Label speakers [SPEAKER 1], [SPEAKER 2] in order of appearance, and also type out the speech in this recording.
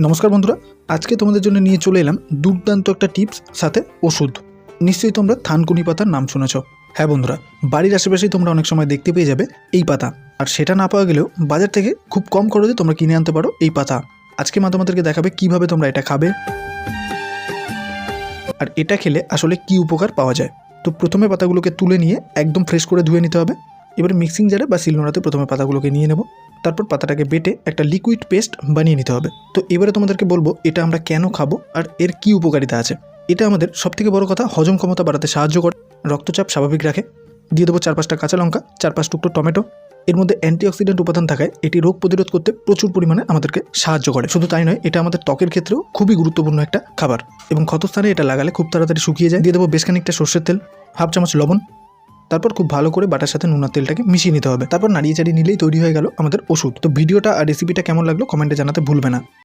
[SPEAKER 1] নমস্কার বন্ধুরা, আজকে তোমাদের জন্য নিয়ে চলে এলাম দুর্দান্ত একটা টিপস, সাথে ওষুধ। নিশ্চয়ই তোমরা থানকুনি পাতার নাম শুনেছ। হ্যাঁ বন্ধুরা, বাড়ির আশেপাশেই তোমরা অনেক সময় দেখতে পেয়ে যাবে এই পাতা। আর সেটা না পাওয়া গেলেও বাজার থেকে খুব কম খরচে তোমরা কিনে আনতে পারো এই পাতা। আজকে মা তোমাদেরকে দেখাবে কীভাবে তোমরা এটা খাবে। আর এটা খেলে আসলে কি উপকার পাওয়া যায়। তো প্রথমে পাতাগুলোকে তুলে নিয়ে একদম ফ্রেশ করে ধুয়ে নিতে হবে। এবারে মিক্সিং জারে বা শিলনোড়াতে প্রথমে পাতাগুলোকে নিয়ে নেব। তারপর পাতাটাকে বেটে একটা লিকুইড পেস্ট বানিয়ে নিতে হবে। তো এবারে তোমাদেরকে বলব, এটা আমরা কেন খাব আর এর কি উপকারিতা আছে? এটা আমাদের সবথেকে বড় কথা, হজম ক্ষমতা বাড়াতে সাহায্য করে। রক্তচাপ স্বাভাবিক রাখে। দিয়ে দেবো চার পাঁচটা কাঁচা লঙ্কা চার পাঁচ টুকরো টমেটো। এর মধ্যে অ্যান্টিঅক্সিডেন্ট উপাদান থাকায় এটি রোগ প্রতিরোধ করতে প্রচুর পরিমাণে আমাদেরকে সাহায্য করে। শুধু তাই নয়, এটা আমাদের ত্বকের ক্ষেত্রেও খুবই গুরুত্বপূর্ণ একটা খাবার। এবং ক্ষতস্থানে এটা লাগালে খুব তাড়াতাড়ি শুকিয়ে যায়। দিয়ে দেবো বেশ খানিকটা সর্ষের তেল, হাফ চামচ লবণ তারপর খুব ভালো করে বাটার সাথে নুনার তেলটাকে মিশিয়ে নিতে হবে। তারপর নাড়িয়ে চাড়িয়ে নিলেই তৈরি হয়ে গেল আমাদের ওষুধ। তো ভিডিওটা আর রেসিপিটা কেমন লাগল কমেন্টে জানাতে ভুলবে না।